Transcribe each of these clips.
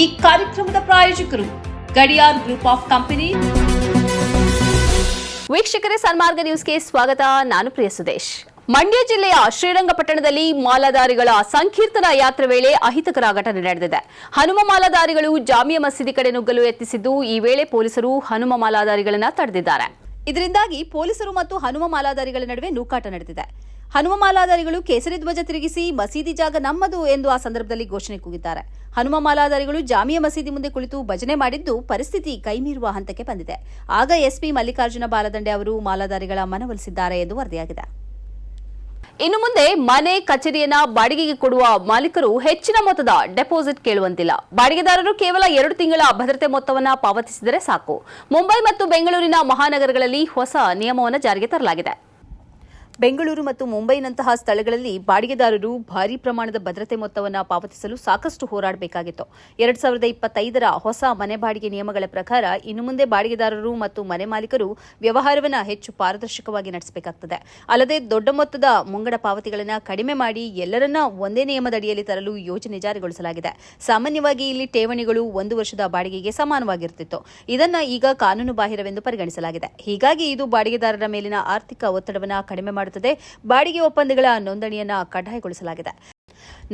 ಈ ಕಾರ್ಯಕ್ರಮದ ಪ್ರಾಯೋಜಕರು ಗಡಿಯಾರ್ ಗ್ರೂಪ್ ಆಫ್ ಕಂಪನಿ. ವೀಕ್ಷಕರೇ, ಸನ್ಮಾರ್ಗ ನ್ಯೂಸ್ಗೆ ಸ್ವಾಗತ. ನಾನು ಪ್ರಿಯ ಸುದೇಶ್. ಮಂಡ್ಯ ಜಿಲ್ಲೆಯ ಶ್ರೀರಂಗಪಟ್ಟಣದಲ್ಲಿ ಮಾಲಾಧಾರಿಗಳ ಸಂಕೀರ್ತನ ಯಾತ್ರೆ ವೇಳೆ ಅಹಿತಕರ ಘಟನೆ ನಡೆದಿದೆ. ಹನುಮ ಮಾಲಾಧಾರಿಗಳು ಜಾಮಿಯ ಮಸೀದಿ ಕಡೆ ನುಗ್ಗಲು ಯತ್ನಿಸಿದ್ದು, ಈ ವೇಳೆ ಪೊಲೀಸರು ಹನುಮ ಮಾಲಾಧಾರಿಗಳನ್ನ ತಡೆದಿದ್ದಾರೆ. ಇದರಿಂದಾಗಿ ಪೊಲೀಸರು ಮತ್ತು ಹನುಮ ಮಾಲಾಧಾರಿಗಳ ನಡುವೆ ನೂಕಾಟ ನಡೆದಿದೆ. ಹನುಮ ಮಾಲಾಧಾರಿಗಳು ಕೇಸರಿ ಧ್ವಜ ತಿರುಗಿಸಿ ಮಸೀದಿ ಜಾಗ ನಮ್ಮದು ಎಂದು ಆ ಸಂದರ್ಭದಲ್ಲಿ ಘೋಷಣೆ ಕೂಗಿದ್ದಾರೆ. ಹನುಮ ಮಾಲಾಧಾರಿಗಳು ಜಾಮಿಯಾ ಮಸೀದಿ ಮುಂದೆ ಕುಳಿತು ಭಜನೆ ಮಾಡಿದ್ದು ಪರಿಸ್ಥಿತಿ ಕೈಮೀರುವ ಹಂತಕ್ಕೆ ಬಂದಿದೆ. ಆಗ ಎಸ್ಪಿ ಮಲ್ಲಿಕಾರ್ಜುನ ಬಾಲದಂಡೆ ಅವರು ಮಾಲಾಧಾರಿಗಳ ಮನವೊಲಿಸಿದ್ದಾರೆ ಎಂದು ವರದಿಯಾಗಿದೆ. ಇನ್ನು ಮುಂದೆ ಮನೆ ಕಚೇರಿಯನ್ನ ಬಾಡಿಗೆಗೆ ಕೊಡುವ ಮಾಲೀಕರು ಹೆಚ್ಚಿನ ಮೊತ್ತದ ಡೆಪಾಸಿಟ್ ಕೇಳುವಂತಿಲ್ಲ. ಬಾಡಿಗೆದಾರರು ಕೇವಲ ಎರಡು ತಿಂಗಳ ಭದ್ರತೆ ಮೊತ್ತವನ್ನ ಪಾವತಿಸಿದರೆ ಸಾಕು. ಮುಂಬೈ ಮತ್ತು ಬೆಂಗಳೂರಿನ ಮಹಾನಗರಗಳಲ್ಲಿ ಹೊಸ ನಿಯಮವನ್ನು ಜಾರಿಗೆ ತರಲಾಗಿದೆ. ಬೆಂಗಳೂರು ಮತ್ತು ಮುಂಬೈನಂತಹ ಸ್ಥಳಗಳಲ್ಲಿ ಬಾಡಿಗೆದಾರರು ಭಾರೀ ಪ್ರಮಾಣದ ಭದ್ರತೆ ಮೊತ್ತವನ್ನು ಪಾವತಿಸಲು ಸಾಕಷ್ಟು ಹೋರಾಡಬೇಕಾಗಿತ್ತು. ಎರಡ್ ಸಾವಿರದ ಇಪ್ಪತ್ತೈದರ ಹೊಸ ಮನೆ ಬಾಡಿಗೆ ನಿಯಮಗಳ ಪ್ರಕಾರ ಇನ್ನು ಮುಂದೆ ಬಾಡಿಗೆದಾರರು ಮತ್ತು ಮನೆ ಮಾಲೀಕರು ವ್ಯವಹಾರವನ್ನು ಹೆಚ್ಚು ಪಾರದರ್ಶಕವಾಗಿ ನಡೆಸಬೇಕಾಗುತ್ತದೆ ಅಲ್ಲದೆ ದೊಡ್ಡ ಮೊತ್ತದ ಮುಂಗಡ ಪಾವತಿಗಳನ್ನು ಕಡಿಮೆ ಮಾಡಿ ಎಲ್ಲರನ್ನ ಒಂದೇ ನಿಯಮದಡಿಯಲ್ಲಿ ತರಲು ಯೋಜನೆ ಜಾರಿಗೊಳಿಸಲಾಗಿದೆ. ಸಾಮಾನ್ಯವಾಗಿ ಇಲ್ಲಿ ಠೇವಣಿಗಳು ಒಂದು ವರ್ಷದ ಬಾಡಿಗೆಗೆ ಸಮಾನವಾಗಿರುತ್ತಿತ್ತು ಇದನ್ನ ಈಗ ಕಾನೂನು ಬಾಹಿರವೆಂದು ಪರಿಗಣಿಸಲಾಗಿದೆ. ಹೀಗಾಗಿ ಇದು ಬಾಡಿಗೆದಾರರ ಮೇಲಿನ ಆರ್ಥಿಕ ಒತ್ತಡವನ್ನು ಕಡಿಮೆ ಮಾಡುತ್ತದೆ. ಬಾಡಿಗೆ ಒಪ್ಪಂದಗಳ ನೋಂದಣಿಯನ್ನು ಕಡ್ಡಾಯಗೊಳಿಸಲಾಗಿದೆ.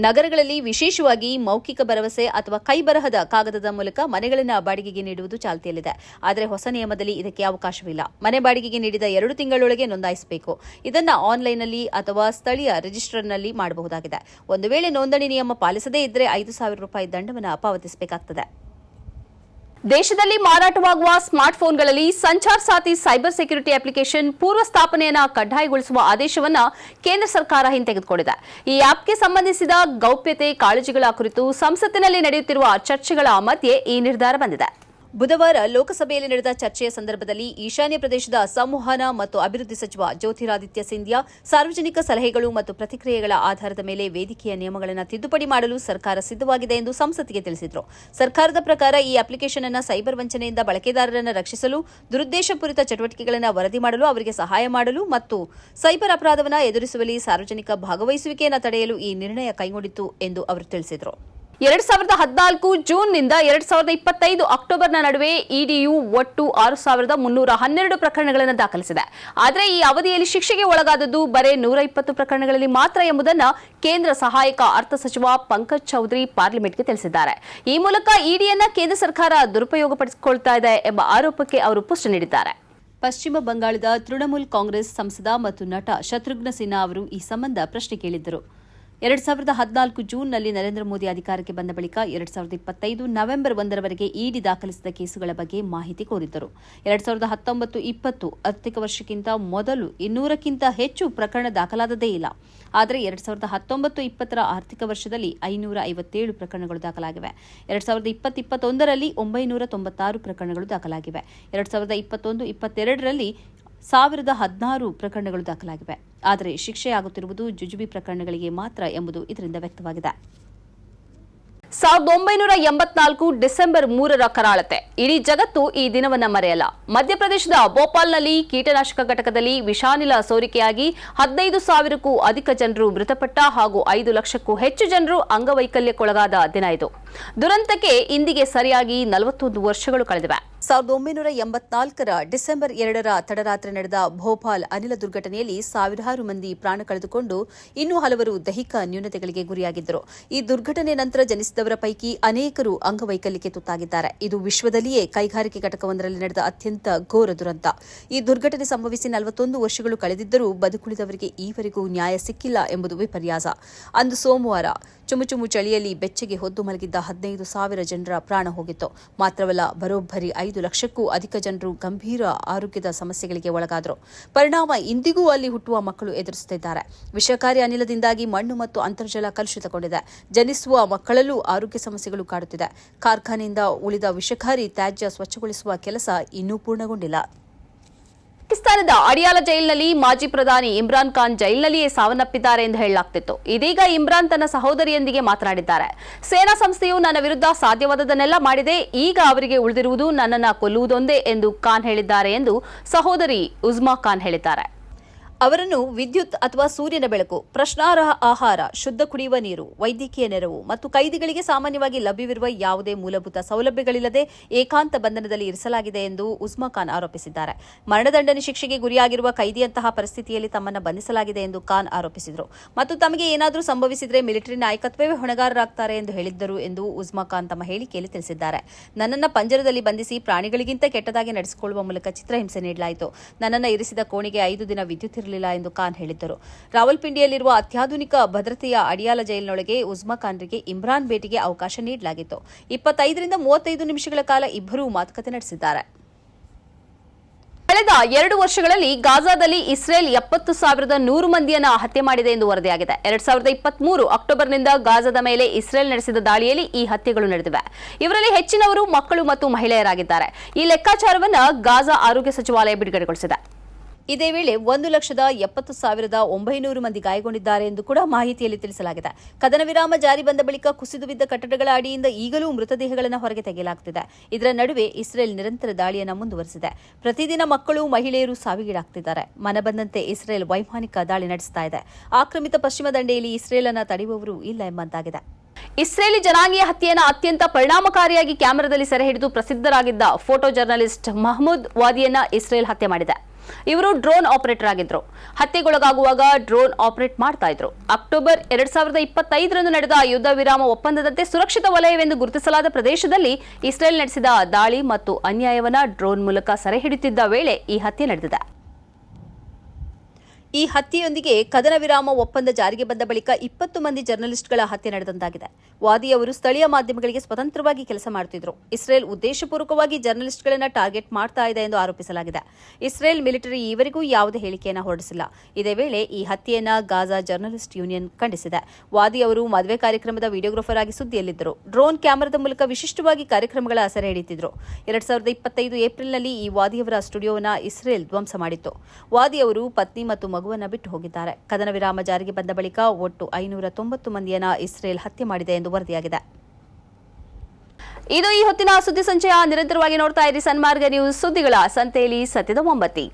ನಗರಗಳಲ್ಲಿ ವಿಶೇಷವಾಗಿ ಮೌಖಿಕ ಭರವಸೆ ಅಥವಾ ಕೈಬರಹದ ಕಾಗದದ ಮೂಲಕ ಮನೆಗಳನ್ನು ಬಾಡಿಗೆಗೆ ನೀಡುವುದು ಚಾಲ್ತಿಯಲ್ಲಿದೆ. ಆದರೆ ಹೊಸ ನಿಯಮದಲ್ಲಿ ಇದಕ್ಕೆ ಅವಕಾಶವಿಲ್ಲ. ಮನೆ ಬಾಡಿಗೆಗೆ ನೀಡಿದ ಎರಡು ತಿಂಗಳೊಳಗೆ ನೋಂದಾಯಿಸಬೇಕು. ಇದನ್ನು ಆನ್ಲೈನ್ನಲ್ಲಿ ಅಥವಾ ಸ್ಥಳೀಯ ರಿಜಿಸ್ಟರ್ನಲ್ಲಿ ಮಾಡಬಹುದಾಗಿದೆ. ಒಂದು ವೇಳೆ ನೋಂದಣಿ ನಿಯಮ ಪಾಲಿಸದೇ ಇದ್ದರೆ ಐದು ಸಾವಿರ ರೂಪಾಯಿ ದಂಡವನ್ನು ಪಾವತಿಸಬೇಕಾಗುತ್ತದೆ ದೇಶದಲ್ಲಿ ಮಾರಾಟವಾಗುವ ಸ್ಮಾರ್ಟ್ಫೋನ್ಗಳಲ್ಲಿ Sanchar Saathi cyber security application ಪೂರ್ವ ಸ್ಥಾಪನೆಯನ್ನು ಕಡ್ಡಾಯಗೊಳಿಸುವ ಆದೇಶವನ್ನು ಕೇಂದ್ರ ಸರ್ಕಾರ ಹಿಂತೆಗೆದುಕೊಂಡಿದೆ. ಈ ಆಪ್ಗೆ ಸಂಬಂಧಿಸಿದ ಗೌಪ್ಯತೆ ಕಾಳಜಿಗಳ ಕುರಿತು ಸಂಸತ್ತಿನಲ್ಲಿ ನಡೆಯುತ್ತಿರುವ ಚರ್ಚೆಗಳ ಮಧ್ಯೆ ಈ ನಿರ್ಧಾರ ಬಂದಿದೆ. ಬುಧವಾರ ಲೋಕಸಭೆಯಲ್ಲಿ ನಡೆದ ಚರ್ಚೆಯ ಸಂದರ್ಭದಲ್ಲಿ ಈಶಾನ್ಯ ಪ್ರದೇಶದ ಸಂವಹನ ಮತ್ತು ಅಭಿವೃದ್ಧಿ ಸಚಿವ ಜ್ಯೋತಿರಾದಿತ್ಯ ಸಿಂಧ್ಯಾ ಸಾರ್ವಜನಿಕ ಸಲಹೆಗಳು ಮತ್ತು ಪ್ರತಿಕ್ರಿಯೆಗಳ ಆಧಾರದ ಮೇಲೆ ವೇದಿಕೆಯ ನಿಯಮಗಳನ್ನು ತಿದ್ದುಪಡಿ ಮಾಡಲು ಸರ್ಕಾರ ಸಿದ್ಧವಾಗಿದೆ ಎಂದು ಸಂಸತ್ತಿಗೆ ತಿಳಿಸಿದರು. ಸರ್ಕಾರದ ಪ್ರಕಾರ ಈ ಅಪ್ಲಿಕೇಶನ್ ಅನ್ನು ಸೈಬರ್ ವಂಚನೆಯಿಂದ ಬಳಕೆದಾರರನ್ನು ರಕ್ಷಿಸಲು, ದುರುದ್ದೇಶಪೂರಿತ ಚಟುವಟಿಕೆಗಳನ್ನು ವರದಿ ಮಾಡಲು, ಅವರಿಗೆ ಸಹಾಯ ಮಾಡಲು ಮತ್ತು ಸೈಬರ್ ಅಪರಾಧವನ್ನು ಎದುರಿಸುವಲ್ಲಿ ಸಾರ್ವಜನಿಕ ಭಾಗವಹಿಸುವಿಕೆಯನ್ನು ತಡೆಯಲು ಈ ನಿರ್ಣಯ ಕೈಗೊಂಡಿತು ಎಂದು ಅವರು ತಿಳಿಸಿದರು. ಎರಡ್ ಸಾವಿರದ ಹದಿನಾಲ್ಕು ಜೂನ್ನಿಂದ ಎರಡ್ ಸಾವಿರದ ಇಪ್ಪತ್ತೈದು ಅಕ್ಟೋಬರ್ನ ನಡುವೆ ಇಡಿಯು ಒಟ್ಟು ಆರು ಸಾವಿರದ ಮುನ್ನೂರ ಹನ್ನೆರಡು ಪ್ರಕರಣಗಳನ್ನು ದಾಖಲಿಸಿದೆ. ಆದರೆ ಈ ಅವಧಿಯಲ್ಲಿ ಶಿಕ್ಷೆಗೆ ಒಳಗಾದದ್ದು ಬರೇ ನೂರ ಇಪ್ಪತ್ತು ಪ್ರಕರಣಗಳಲ್ಲಿ ಮಾತ್ರ ಎಂಬುದನ್ನು ಕೇಂದ್ರ ಸಹಾಯಕ ಅರ್ಥ ಸಚಿವ ಪಂಕಜ್ ಚೌಧರಿ ಪಾರ್ಲಿಮೆಂಟ್ಗೆ ತಿಳಿಸಿದ್ದಾರೆ. ಈ ಮೂಲಕ ಇಡಿಯನ್ನ ಕೇಂದ್ರ ಸರ್ಕಾರ ದುರುಪಯೋಗಪಡಿಸಿಕೊಳ್ತಾ ಇದೆ ಎಂಬ ಆರೋಪಕ್ಕೆ ಅವರು ಪುಷ್ಟಿ ನೀಡಿದ್ದಾರೆ. ಪಶ್ಚಿಮ ಬಂಗಾಳದ ತೃಣಮೂಲ್ ಕಾಂಗ್ರೆಸ್ ಸಂಸದ ಮತ್ತು ನಟ ಶತ್ರುಘ್ನ ಸಿನ್ಹಾ ಅವರು ಈ ಸಂಬಂಧ ಪ್ರಶ್ನೆ ಕೇಳಿದ್ದರು. ಎರಡ್ ಸಾವಿರದ ಹದಿನಾಲ್ಕು ಜೂನ್ನಲ್ಲಿ ನರೇಂದ್ರ ಮೋದಿ ಅಧಿಕಾರಕ್ಕೆ ಬಂದ ಬಳಿಕ ಎರಡ್ ಸಾವಿರದ ಇಪ್ಪತ್ತೈದು ನವೆಂಬರ್ ಒಂದರವರೆಗೆ ಇಡಿ ದಾಖಲಿಸಿದ ಕೇಸುಗಳ ಬಗ್ಗೆ ಮಾಹಿತಿ ಕೋರಿದ್ದರು. ಎರಡ್ ಸಾವಿರದ ಹತ್ತೊಂಬತ್ತು ಇಪ್ಪತ್ತು ಆರ್ಥಿಕ ವರ್ಷಕ್ಕಿಂತ ಮೊದಲು ಇನ್ನೂರಕ್ಕಿಂತ ಹೆಚ್ಚು ಪ್ರಕರಣ ದಾಖಲಾದದೇ ಇಲ್ಲ. ಆದರೆ ಎರಡ್ ಸಾವಿರದ ಹತ್ತೊಂಬತ್ತು ಇಪ್ಪತ್ತರ ಆರ್ಥಿಕ ವರ್ಷದಲ್ಲಿ ಐನೂರ ಐವತ್ತೇಳು ಪ್ರಕರಣಗಳು ದಾಖಲಾಗಿವೆ. ಎರಡ್ ಸಾವಿರದ ಇಪ್ಪತ್ತು ಇಪ್ಪತ್ತೊಂದರಲ್ಲಿ ಒಂಬೈನೂರ ತೊಂಬತ್ತಾರು ಪ್ರಕರಣಗಳು ದಾಖಲಾಗಿವೆ. ಎರಡ್ ಸಾವಿರದ ಇಪ್ಪತ್ತೊಂದು, ಇಪ್ಪತ್ತೆರಡರಲ್ಲಿ ಸಾವಿರದ ಹದಿನಾರು ಪ್ರಕರಣಗಳು ದಾಖಲಾಗಿವೆ. ಆದರೆ ಶಿಕ್ಷೆಯಾಗುತ್ತಿರುವುದು ಜುಜುಬಿ ಪ್ರಕರಣಗಳಿಗೆ ಮಾತ್ರ ಎಂಬುದು ಇದರಿಂದ ವ್ಯಕ್ತವಾಗಿದೆ. ಸಾವಿರದ ಒಂಬೈನೂರ ಎಂಬತ್ನಾಲ್ಕು ಡಿಸೆಂಬರ್ ಮೂರರ ಕರಾಳತೆ. ಇಡೀ ಜಗತ್ತು ಈ ದಿನವನ್ನ ಮರೆಯಲ್ಲ. ಮಧ್ಯಪ್ರದೇಶದ ಭೋಪಾಲ್ನಲ್ಲಿ ಕೀಟನಾಶಕ ಘಟಕದಲ್ಲಿ ವಿಷಾನಿಲ ಸೋರಿಕೆಯಾಗಿ ಹದಿನೈದು ಸಾವಿರಕ್ಕೂ ಅಧಿಕ ಜನರು ಮೃತಪಟ್ಟ ಹಾಗೂ ಐದು ಲಕ್ಷಕ್ಕೂ ಹೆಚ್ಚು ಜನರು ಅಂಗವೈಕಲ್ಯಕ್ಕೊಳಗಾದ ದಿನ ಇದು. ದುರಂತಕ್ಕೆ ಇಂದಿಗೆ ಸರಿಯಾಗಿ ನಲವತ್ತೊಂದು ವರ್ಷಗಳು ಕಳೆದಿವೆ. ಸಾವಿರದ ಒಂಬೈನೂರ ಎಂಬತ್ನಾಲ್ಕರ ಡಿಸೆಂಬರ್ ಎರಡರ ತಡರಾತ್ರಿ ನಡೆದ ಭೋಪಾಲ್ ಅನಿಲ ದುರ್ಘಟನೆಯಲ್ಲಿ ಸಾವಿರಾರು ಮಂದಿ ಪ್ರಾಣ ಕಳೆದುಕೊಂಡು ಇನ್ನೂ ಹಲವರು ದೈಹಿಕ ನ್ಯೂನತೆಗಳಿಗೆ ಗುರಿಯಾಗಿದ್ದರು. ಈ ದುರ್ಘಟನೆ ನಂತರ ಜನಿಸಿದವರ ಪೈಕಿ ಅನೇಕರು ಅಂಗವೈಕಲ್ಯಕ್ಕೆ ತುತ್ತಾಗಿದ್ದಾರೆ. ಇದು ವಿಶ್ವದಲ್ಲಿಯೇ ಕೈಗಾರಿಕೆ ಘಟಕವೊಂದರಲ್ಲಿ ನಡೆದ ಅತ್ಯಂತ ಘೋರ ದುರಂತ. ಈ ದುರ್ಘಟನೆ ಸಂಭವಿಸಿ ನಲವತ್ತೊಂದು ವರ್ಷಗಳು ಕಳೆದಿದ್ದರೂ ಬದುಕುಳಿದವರಿಗೆ ಈವರೆಗೂ ನ್ಯಾಯ ಸಿಕ್ಕಿಲ್ಲ ಎಂಬುದು ವಿಪರ್ಯಾಸ. ಅಂದು ಸೋಮವಾರ ಚುಮುಚುಮು ಚಳಿಯಲ್ಲಿ ಬೆಚ್ಚಗೆ ಹೊದ್ದು ಮಲಗಿದ್ದ ಹದಿನೈದು ಸಾವಿರ ಜನರ ಪ್ರಾಣ ಹೋಗಿತ್ತು. ಮಾತ್ರವಲ್ಲ, ಬರೋಬ್ಬರಿ ಐದು ಲಕ್ಷಕ್ಕೂ ಅಧಿಕ ಜನರು ಗಂಭೀರ ಆರೋಗ್ಯದ ಸಮಸ್ಯೆಗಳಿಗೆ ಒಳಗಾದರು. ಪರಿಣಾಮ ಇಂದಿಗೂ ಅಲ್ಲಿ ಹುಟ್ಟುವ ಮಕ್ಕಳು ಎದುರಿಸುತ್ತಿದ್ದಾರೆ. ವಿಷಕಾರಿ ಅನಿಲದಿಂದಾಗಿ ಮಣ್ಣು ಮತ್ತು ಅಂತರ್ಜಲ ಕಲುಷಿತಗೊಂಡಿದೆ. ಜನಿಸುವ ಮಕ್ಕಳಲ್ಲೂ ಆರೋಗ್ಯ ಸಮಸ್ಯೆಗಳು ಕಾಡುತ್ತಿದೆ. ಕಾರ್ಖಾನೆಯಿಂದ ಉಳಿದ ವಿಷಕಾರಿ ತ್ಯಾಜ್ಯ ಸ್ವಚ್ಛಗೊಳಿಸುವ ಕೆಲಸ ಇನ್ನೂ ಪೂರ್ಣಗೊಂಡಿಲ್ಲ. ಪಾಕಿಸ್ತಾನದ ಅಡಿಯಾಲ ಜೈಲಿನಲ್ಲಿ ಮಾಜಿ ಪ್ರಧಾನಿ ಇಮ್ರಾನ್ ಖಾನ್ ಜೈಲಿನಲ್ಲಿಯೇ ಸಾವನ್ನಪ್ಪಿದ್ದಾರೆ ಎಂದು ಹೇಳಲಾಗ್ತಿತ್ತು. ಇದೀಗ ಇಮ್ರಾನ್ ತನ್ನ ಸಹೋದರಿಯೊಂದಿಗೆ ಮಾತನಾಡಿದ್ದಾರೆ. ಸೇನಾ ಸಂಸ್ಥೆಯು ನನ್ನ ವಿರುದ್ಧ ಸಾಧ್ಯವಾದದನ್ನೆಲ್ಲ ಮಾಡಿದೆ. ಈಗ ಅವರಿಗೆ ಉಳಿದಿರುವುದು ನನ್ನನ್ನು ಕೊಲ್ಲುವುದೊಂದೇ ಎಂದು ಖಾನ್ ಹೇಳಿದ್ದಾರೆ ಎಂದು ಸಹೋದರಿ ಉಜ್ಮಾ ಖಾನ್ ಹೇಳಿದ್ದಾರೆ. ಅವರನ್ನು ವಿದ್ಯುತ್ ಅಥವಾ ಸೂರ್ಯನ ಬೆಳಕು, ಪ್ರಶ್ನಾರ್ಹ ಆಹಾರ, ಶುದ್ಧ ಕುಡಿಯುವ ನೀರು, ವೈದ್ಯಕೀಯ ನೆರವು ಮತ್ತು ಕೈದಿಗಳಿಗೆ ಸಾಮಾನ್ಯವಾಗಿ ಲಭ್ಯವಿರುವ ಯಾವುದೇ ಮೂಲಭೂತ ಸೌಲಭ್ಯಗಳಿಲ್ಲದೆ ಏಕಾಂತ ಬಂಧನದಲ್ಲಿ ಇರಿಸಲಾಗಿದೆ ಎಂದು ಉಸ್ಮಾ ಖಾನ್ ಆರೋಪಿಸಿದ್ದಾರೆ. ಮರಣದಂಡನೆ ಶಿಕ್ಷೆಗೆ ಗುರಿಯಾಗಿರುವ ಕೈದಿಯಂತಹ ಪರಿಸ್ಥಿತಿಯಲ್ಲಿ ತಮ್ಮನ್ನು ಬಂಧಿಸಲಾಗಿದೆ ಎಂದು ಖಾನ್ ಆರೋಪಿಸಿದರು. ಮತ್ತು ತಮಗೆ ಏನಾದರೂ ಸಂಭವಿಸಿದರೆ ಮಿಲಿಟರಿ ನಾಯಕತ್ವವೇ ಹೊಣೆಗಾರರಾಗ್ತಾರೆ ಎಂದು ಹೇಳಿದ್ದರು ಎಂದು ಉಸ್ಮಾ ಖಾನ್ ತಮ್ಮ ಹೇಳಿಕೆಯಲ್ಲಿ ತಿಳಿಸಿದ್ದಾರೆ. ನನ್ನನ್ನು ಪಂಜರದಲ್ಲಿ ಬಂಧಿಸಿ ಪ್ರಾಣಿಗಳಿಗಿಂತ ಕೆಟ್ಟದಾಗಿ ನಡೆಸಿಕೊಳ್ಳುವ ಮೂಲಕ ಚಿತ್ರಹಿಂಸೆ ನೀಡಲಾಯಿತು. ನನ್ನನ್ನು ಇರಿಸಿದ ಕೋಣೆಗೆ ಐದು ದಿನ ವಿದ್ಯುತ್ ಇರಲಿಲ್ಲ ಎಂದು ಖಾನ್ ಹೇಳಿದ್ದರು. ರಾವಲ್ಪಿಂಡಿಯಲ್ಲಿರುವ ಅತ್ಯಾಧುನಿಕ ಭದ್ರತೆಯ ಅಡಿಯಾಲ ಜೈಲಿನೊಳಗೆ ಉಜ್ಮಾ ಖಾನ್ರಿಗೆ ಇಮ್ರಾನ್ ಭೇಟಿಗೆ ಅವಕಾಶ ನೀಡಲಾಗಿತ್ತು. ಇಪ್ಪತ್ತೈದರಿಂದ ಮೂವತ್ತೈದು ನಿಮಿಷಗಳ ಕಾಲ ಇಬ್ಬರೂ ಮಾತುಕತೆ ನಡೆಸಿದ್ದಾರೆ. ಕಳೆದ ಎರಡು ವರ್ಷಗಳಲ್ಲಿ ಗಾಜಾದಲ್ಲಿ ಇಸ್ರೇಲ್ ಎಪ್ಪತ್ತು ಸಾವಿರದ ನೂರು ಮಂದಿಯನ್ನ ಹತ್ಯೆ ಮಾಡಿದೆ ಎಂದು ವರದಿಯಾಗಿದೆ. ಎರಡ್ ಸಾವಿರದ ಇಪ್ಪತ್ಮೂರು ಅಕ್ಟೋಬರ್ನಿಂದ ಗಾಜಾದ ಮೇಲೆ ಇಸ್ರೇಲ್ ನಡೆಸಿದ ದಾಳಿಯಲ್ಲಿ ಈ ಹತ್ಯೆಗಳು ನಡೆದಿವೆ. ಇವರಲ್ಲಿ ಹೆಚ್ಚಿನವರು ಮಕ್ಕಳು ಮತ್ತು ಮಹಿಳೆಯರಾಗಿದ್ದಾರೆ. ಈ ಲೆಕ್ಕಾಚಾರವನ್ನು ಗಾಜಾ ಆರೋಗ್ಯ ಸಚಿವಾಲಯ ಬಿಡುಗಡೆಗೊಳಿಸಿದೆ. ಇದೇ ವೇಳೆ ಒಂದು ಲಕ್ಷದ ಎಪ್ಪತ್ತು ಸಾವಿರದ ಒಂಬೈನೂರು ಮಂದಿ ಗಾಯಗೊಂಡಿದ್ದಾರೆ ಎಂದು ಕೂಡ ಮಾಹಿತಿಯಲ್ಲಿ ತಿಳಿಸಲಾಗಿದೆ. ಕದನ ವಿರಾಮ ಜಾರಿ ಬಂದ ಬಳಿಕ ಕುಸಿದು ಬಿದ್ದ ಕಟ್ಟಡಗಳ ಅಡಿಯಿಂದ ಈಗಲೂ ಮೃತದೇಹಗಳನ್ನು ಹೊರಗೆ ತೆಗೆಯಲಾಗುತ್ತಿದೆ ಇದರ ನಡುವೆ ಇಸ್ರೇಲ್ ನಿರಂತರ ದಾಳಿಯನ್ನು ಮುಂದುವರೆಸಿದೆ. ಪ್ರತಿದಿನ ಮಕ್ಕಳು, ಮಹಿಳೆಯರು ಸಾವಿಗೀಡಾಗ್ತಿದ್ದಾರೆ. ಮನಬಂದಂತೆ ಇಸ್ರೇಲ್ ವೈಮಾನಿಕ ದಾಳಿ ನಡೆಸ್ತಾ ಇದೆ. ಆಕ್ರಮಿತ ಪಶ್ಚಿಮ ದಂಡೆಯಲ್ಲಿ ಇಸ್ರೇಲ್ ಅನ್ನ ತಡೆಯುವವರು ಇಲ್ಲ ಎಂಬಂತಾಗಿದೆ. ಇಸ್ರೇಲಿ ಜನಾಂಗೀಯ ಹತ್ಯೆಯನ್ನು ಅತ್ಯಂತ ಪರಿಣಾಮಕಾರಿಯಾಗಿ ಕ್ಯಾಮೆರಾದಲ್ಲಿ ಸೆರೆ ಹಿಡಿದು ಪ್ರಸಿದ್ಧರಾಗಿದ್ದ ಫೋಟೋ ಜರ್ನಲಿಸ್ಟ್ ಮಹಮೂದ್ ವಾದಿಯನ್ನ ಇಸ್ರೇಲ್ ಹತ್ಯೆ ಮಾಡಿದೆ. ಇವರು ಡ್ರೋನ್ ಆಪರೇಟರ್ ಆಗಿದ್ರು. ಹತ್ಯೆಗೊಳಗಾಗುವಾಗ ಡ್ರೋನ್ ಆಪರೇಟ್ ಮಾಡ್ತಾ ಇದ್ರು. ಅಕ್ಟೋಬರ್ ಎರಡ್ ಸಾವಿರದ ಇಪ್ಪತ್ತೈದರಂದು ನಡೆದ ಯುದ್ಧ ವಿರಾಮ ಒಪ್ಪಂದದಂತೆ ಸುರಕ್ಷಿತ ವಲಯವೆಂದು ಗುರುತಿಸಲಾದ ಪ್ರದೇಶದಲ್ಲಿ ಇಸ್ರೇಲ್ ನಡೆಸಿದ ದಾಳಿ ಮತ್ತು ಅನ್ಯಾಯವನ್ನ ಡ್ರೋನ್ ಮೂಲಕ ಸೆರೆ ವೇಳೆ ಈ ಹತ್ಯೆ ನಡೆದಿದೆ. ಈ ಹತ್ಯೆಯೊಂದಿಗೆ ಕದನ ವಿರಾಮ ಒಪ್ಪಂದ ಜಾರಿಗೆ ಬಂದ ಬಳಿಕ ಇಪ್ಪತ್ತು ಮಂದಿ ಜರ್ನಲಿಸ್ಟ್ಗಳ ಹತ್ಯೆ ನಡೆದಂತಾಗಿದೆ. ವಾದಿ ಅವರು ಸ್ಥಳೀಯ ಮಾಧ್ಯಮಗಳಿಗೆ ಸ್ವತಂತ್ರವಾಗಿ ಕೆಲಸ ಮಾಡುತ್ತಿದ್ದರು ಇಸ್ರೇಲ್ ಉದ್ದೇಶಪೂರ್ವಕವಾಗಿ ಜರ್ನಲಿಸ್ಟ್ಗಳನ್ನು ಟಾರ್ಗೆಟ್ ಮಾಡ್ತಾ ಇದೆ ಎಂದು ಆರೋಪಿಸಲಾಗಿದೆ. ಇಸ್ರೇಲ್ ಮಿಲಿಟರಿ ಈವರೆಗೂ ಯಾವುದೇ ಹೇಳಿಕೆಯನ್ನು ಹೊರಡಿಸಿಲ್ಲ. ಇದೇ ವೇಳೆ ಈ ಹತ್ಯೆಯನ್ನ ಗಾಜಾ ಜರ್ನಲಿಸ್ಟ್ ಯೂನಿಯನ್ ಖಂಡಿಸಿದೆ. ವಾದಿ ಅವರು ಮದುವೆ ಕಾರ್ಯಕ್ರಮದ ವಿಡಿಯೋಗ್ರಾಫರ್ ಆಗಿ ಸುದ್ದಿಯಲ್ಲಿದ್ದರು. ಡ್ರೋನ್ ಕ್ಯಾಮೆರಾದ ಮೂಲಕ ವಿಶಿಷ್ಟವಾಗಿ ಕಾರ್ಯಕ್ರಮಗಳ ಅಸರೆ ಹಿಡಿತಿದ್ರು ಎರಡ್ ಸಾವಿರದ ಇಪ್ಪತ್ತೈದು ಏಪ್ರಿಲ್ನಲ್ಲಿ ಈ ವಾದಿಯವರ ಸ್ಟುಡಿಯೋವನ್ನ ಇಸ್ರೇಲ್ ಧ್ವಂಸ ಮಾಡಿತ್ತು. ವಾದಿಯವರು ಪತ್ನಿ ಮತ್ತು ಮಗುವನ್ನ ಬಿಟ್ಟು ಹೋಗಿದ್ದಾರೆ. ಕದನ ವಿರಾಮ ಜಾರಿಗೆ ಬಂದ ಬಳಿಕ ಒಟ್ಟು ಐನೂರ ತೊಂಬತ್ತು ಮಂದಿಯನ್ನ ಇಸ್ರೇಲ್ ಹತ್ಯೆ ಮಾಡಿದೆ ಎಂದು ವರದಿಯಾಗಿದೆ. ಇದು ಈ ಹೊತ್ತಿನ ಸುದ್ದಿ ಸಂಚಯ. ನಿರಂತರವಾಗಿ ನೋಡ್ತಾ ಇರಿ ಸನ್ಮಾರ್ಗ ನ್ಯೂಸ್ ಸುದ್ದಿಗಳ ಸಂತೆಯಲ್ಲಿ ಸತ್ಯದ ಮೊಂಬತ್ತಿ